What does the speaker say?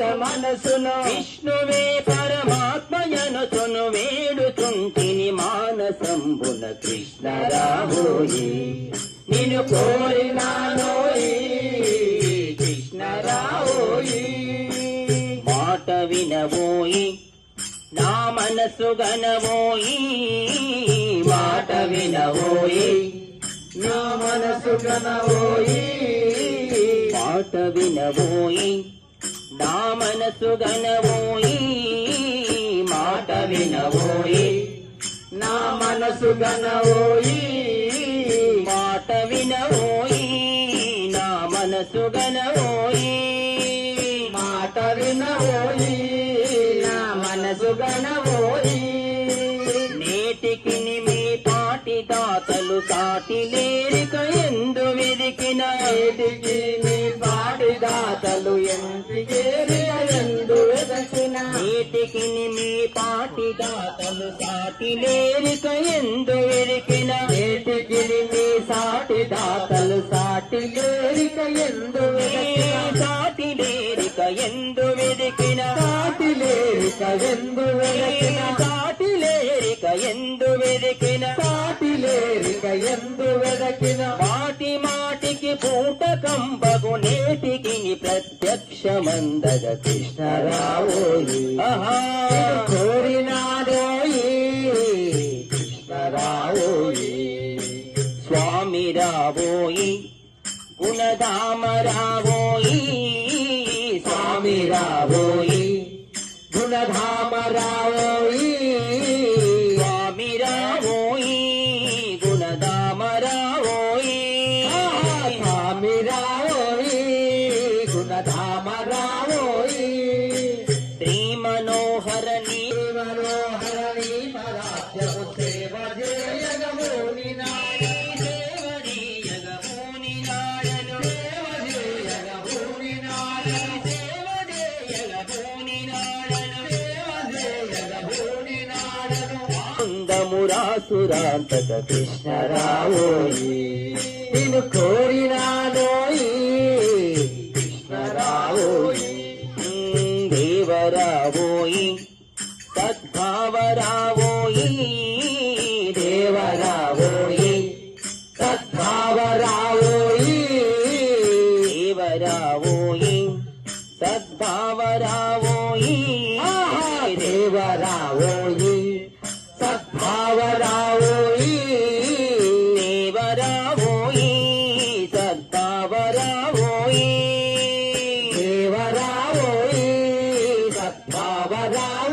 మనసును విష్ణువే పరమాత్మయను పరమాత్మయనుతును వేడుతుంటిని మానసంబున కృష్ణ రాబోయి. నిన్ను కోరినానోయి కృష్ణ రాబోయి. మాట వినబోయి నా మనసు గనబోయి మాట వినబోయి నా మనసు గనబోయి మాట వినబోయి నా మనసు గనవోయి మాట వినవోయి. నా మనసు గనవోయి మాట వినవోయి. నా మనసు గనబోయి మాటలు దాతలు సాటి లేరిక ఎందు వెదికిన ఏటికి నీ పాటి దాతలు ఎందు వెదకిన ఏటికి మీ పాటి దాతలు సాటి లేరిక ఎందు వెదికిన ఏటికి మీ సాటి దాతలు సాటి లేరిక ఎందు వెదికిన సాటి లేరిక ఎందు వెదికిన సాటి లేరిక ఎందు వెదకిన సాటి లేరిక ఎందు వెదికిన ఎందు వెదకిన మాటి మాటికి పూట కంబగు నేటికి ప్రత్యక్షమందగ కృష్ణరావోయి. ఆహా. కోరినాడోయి కృష్ణరావోయి స్వామి రావోయి గుణధామ రావోయి స్వామి రావోయి గుణధామ రావోయి నాయను సేవ జయగమోని నాయను సేవ జయగమోని నాయను సేవ జయగమోని అందమురాసురాంతక కృష్ణరావోయి నిన్ను रावोयि सद्भाव रावो देव रावो सद्भावरावोयिवरावोयि तद्भाव रावो देव रावो राम